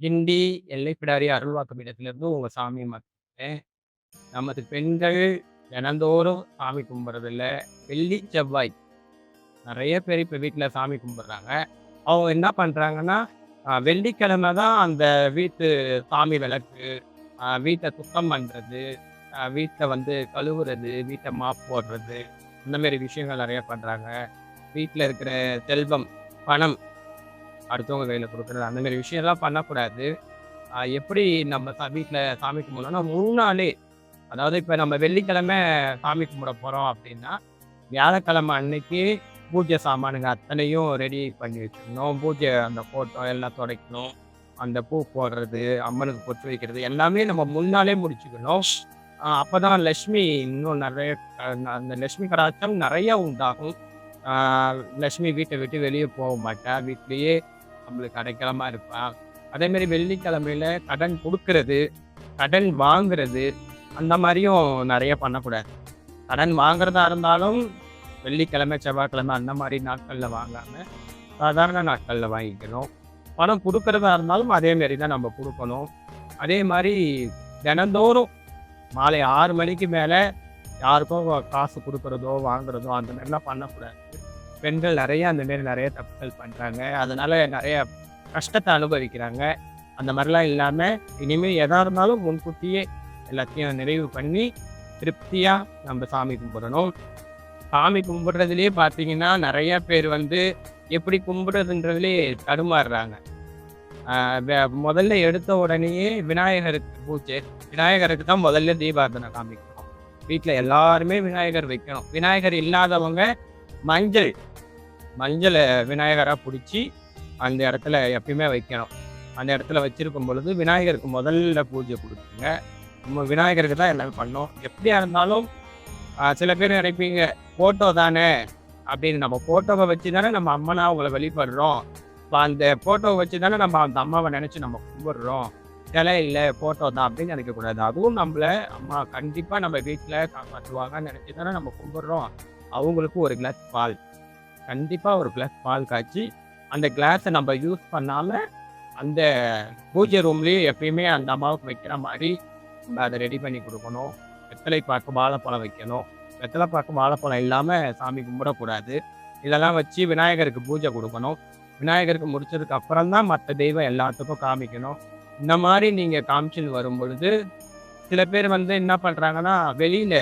கிண்டி எல்லைப்பிடாரி அருள்வாக்கு இடத்திலிருந்து உங்க சாமி பேசுறேன். நமது பெண்கள் தினந்தோறும் சாமி கும்பிட்றதில்ல வெள்ளி, செவ்வாய். நிறைய பேர் இப்போ வீட்டில் சாமி கும்பிட்றாங்க அவங்க என்ன பண்ணுறாங்கன்னா வெள்ளிக்கிழமை தான் அந்த வீட்டு சாமி விளக்கு, வீட்டை சுத்தம் பண்ணுறது வீட்டை வந்து கழுவுறது, வீட்டை மாப் போடுறது, இந்த மாதிரி விஷயங்கள் நிறைய பண்ணுறாங்க வீட்டில் இருக்கிற செல்வம், பணம் அடுத்தவங்க கையில் கொடுக்குறது அந்த மாதிரி விஷயம்லாம் பண்ணக்கூடாது. எப்படி நம்ம ச சாமி கும்பிடணும்னா, முன்னாலே அதாவது இப்போ நம்ம வெள்ளிக்கிழமை சாமி கும்பிட போகிறோம் அப்படின்னா, வியாழக்கிழமை அன்னைக்கு பூஜை சாமானுங்க அத்தனையும் ரெடி பண்ணி வச்சுக்கணும். பூஜை அந்த ஃபோட்டோ எல்லாம் துடைக்கணும் அந்த பூ போடுறது, அம்மனுக்கு பொட்டு வைக்கிறது எல்லாமே நம்ம முன்னாலே முடிச்சுக்கணும். அப்போ தான் லக்ஷ்மி இன்னும் நிறைய அந்த லக்ஷ்மி கடாட்சம் நிறையா உண்டாகும். லக்ஷ்மி வீட்டை விட்டு வெளியே போக மாட்டேன் வீட்லேயே நம்மளுக்கு அடைக்கலமா அதே மாதிரி வெள்ளிக்கிழமையில கடன் கொடுக்கறது கடன் வாங்குறது, அந்த மாதிரியும் நிறைய பண்ணக்கூடாது. கடன் வாங்குறதா இருந்தாலும் வெள்ளிக்கிழமை, செவ்வாய்க்கிழமை அந்த மாதிரி நாட்களில் வாங்காம, சாதாரண நாட்களில் வாங்கிக்கணும். பணம் கொடுக்கறதா இருந்தாலும் அதே மாரி தான் நம்ம கொடுக்கணும் அதே மாதிரி தினந்தோறும் மாலை ஆறு மணிக்கு மேலே யாருக்கும் காசு கொடுக்குறதோ வாங்குறதோ அந்த மாதிரிலாம் பண்ணக்கூடாது. பெண்கள் நிறைய அந்த மாரி நிறைய தப்புகள் பண்ணுறாங்க அதனால நிறைய கஷ்டத்தை அனுபவிக்கிறாங்க. அந்த மாதிரிலாம் இல்லாமல் இனிமேல் எதாக இருந்தாலும் முன்கூட்டியே எல்லாத்தையும் நிறைவு பண்ணி, திருப்தியாக நம்ம சாமி கும்பிடணும். சாமி கும்பிட்றதுலேயே பார்த்தீங்கன்னா, நிறைய பேர் வந்து எப்படி கும்பிட்றதுன்றதுலேயே தடுமாறுறாங்க. முதல்ல எடுத்த உடனேயே விநாயகருக்கு பூஜை. விநாயகருக்கு தான் முதல்ல தீபாராதனை காமிக்கணும். வீட்டில் எல்லாருமே விநாயகர் வைக்கணும். விநாயகர் இல்லாதவங்க மஞ்சள் மஞ்சளை விநாயகராக பிடிச்சி அந்த இடத்துல எப்பயுமே வைக்கணும். அந்த இடத்துல வச்சிருக்கும் பொழுது, விநாயகருக்கு முதல்ல பூஜை குடுத்துருங்க. நம்ம விநாயகருக்கு தான் எல்லாமே பண்ணோம் எப்படியா இருந்தாலும் சில பேர் நினைப்பீங்க, ஃபோட்டோ தானே அப்படின்னு. நம்ம ஃபோட்டோவை வச்சு தானே நம்ம அம்மனா அவங்கள வெளிப்படுறோம் இப்போ அந்த ஃபோட்டோவை வச்சு தானே நம்ம அந்த அம்மாவை நினச்சி நம்ம கும்பிடுறோம். சிலை இல்லை ஃபோட்டோ தான் அப்படின்னு நினைக்கக்கூடாது அதுவும் நம்மளை அம்மா கண்டிப்பாக நம்ம வீட்டில் காப்பாற்றுவாங்கன்னு நினச்சி தானே நம்ம கும்பிட்றோம் அவங்களுக்கும் ஒரு கிளாஸ் பால். கண்டிப்பாக ஒரு கிளாஸ் பால் காய்ச்சி, அந்த கிளாஸை நம்ம யூஸ் பண்ணாமல் அந்த பூஜை ரூம்லேயே எப்பயுமே அந்த அம்மாவுக்கு வைக்கிற மாதிரி நம்ம அதை ரெடி பண்ணி கொடுக்கணும் வெத்தலை பாக்கு, வாழைப்பழம் வைக்கணும். வெத்தலை பாக்கு, வாழைப்பழம் இல்லாமல் சாமி கும்பிடக்கூடாது. இதெல்லாம் வச்சு விநாயகருக்கு பூஜை கொடுக்கணும் விநாயகருக்கு முடிச்சதுக்கு அப்புறம் தான் மற்ற தெய்வம் எல்லாத்துக்கும் காமிக்கணும். இந்த மாதிரி நீங்கள் காமிச்சுன்னு வரும்பொழுது, சில பேர் வந்து என்ன பண்ணுறாங்கன்னா வெளியில்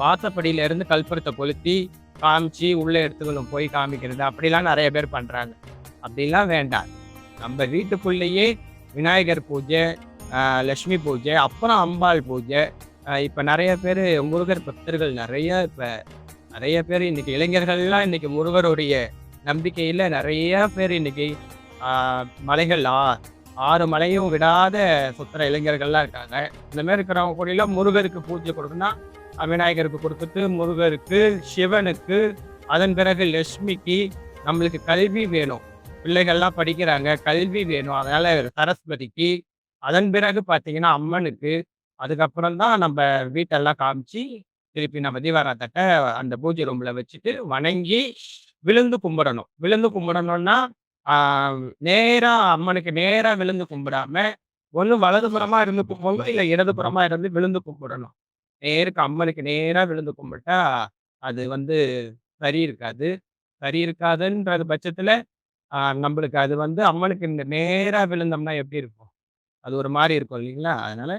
வாசப்படியிலேருந்து கல்புரத்தை கொளுத்தி, காமிச்சு உள்ள எடுத்துக்கணும் போய் காமிக்கிறது, அப்படிலாம் நிறைய பேர் பண்றாங்க. அப்படிலாம் வேண்டாம். நம்ம வீட்டுக்குள்ளேயே விநாயகர் பூஜை, லக்ஷ்மி லட்சுமி பூஜை, அப்புறம் அம்பாள் பூஜை. இப்போ இப்ப பேர் பேரு முருகர் பக்தர்கள் நிறைய இப்ப நிறைய பேர் இன்னைக்கு இளைஞர்கள்லாம் இன்னைக்கு முருகருடைய நம்பிக்கையில நிறைய பேர் இன்னைக்கு மலைகள் ஆ 6 மலையும் விடாத சுத்துற இளைஞர்கள்லாம் இருக்காங்க. இந்த மாதிரி இருக்கிறவங்க கூடலாம் முருகருக்கு பூஜை கொடுக்குன்னா விநாயகருக்கு கொடுத்துட்டு முருகருக்கு, சிவனுக்கு, அதன் பிறகு லட்சுமிக்கு, நம்மளுக்கு கல்வி வேணும். பிள்ளைகள்லாம் படிக்கிறாங்க. கல்வி வேணும். அதனால சரஸ்வதிக்கு, அதன் பிறகு பார்த்தீங்கன்னா அம்மனுக்கு, அதுக்கப்புறம் தான் நம்ம வீட்டெல்லாம் காமிச்சு, திருப்பி நம்ம தீபாராத்தட்ட அந்த பூஜை ரூம்ல வச்சுட்டு, வணங்கி, விழுந்து கும்பிடணும். விழுந்து கும்பிடணும்னா, நேரா அம்மனுக்கு நேரா விழுந்து கும்பிடாம, ஒண்ணு வலதுபுறமா இருந்து கும்பிடணும், இல்லை இடதுபுறமா இருந்து விழுந்து கும்பிடணும். நேருக்கு அம்மனுக்கு நேராக விழுந்து கும்பிட்டா, அது வந்து சரி இருக்காது. சரி இருக்காதுன்றது பட்சத்தில் நம்மளுக்கு அது வந்து அம்மனுக்கு இந்த நேராக விழுந்தோம்னா எப்படி இருக்கும்? அது ஒரு மாதிரி இருக்கும் இல்லைங்களா அதனால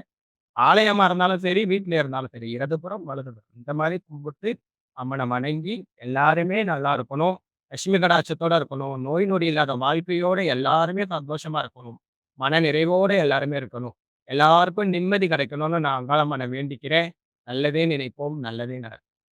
ஆலயமாக இருந்தாலும் சரி, வீட்டில் இருந்தாலும் சரி, இடதுபுறம், வலதுபுறம் இந்த மாதிரி கும்பிட்டு, அம்மனை வணங்கி, எல்லாருமே நல்லா இருக்கணும். லட்சுமி கடாட்சத்தோட இருக்கணும். நோய் நொடி இல்லாத வாழ்க்கையோட எல்லாருமே சந்தோஷமா இருக்கணும். மன நிறைவோட எல்லாருமே இருக்கணும். எல்லாருக்கும் நிம்மதி கிடைக்கணும்னு நான் அங்காளம்மனை வேண்டிக்கிறேன். நல்லதே நினைப்போம். நல்லதே நடக்கும்.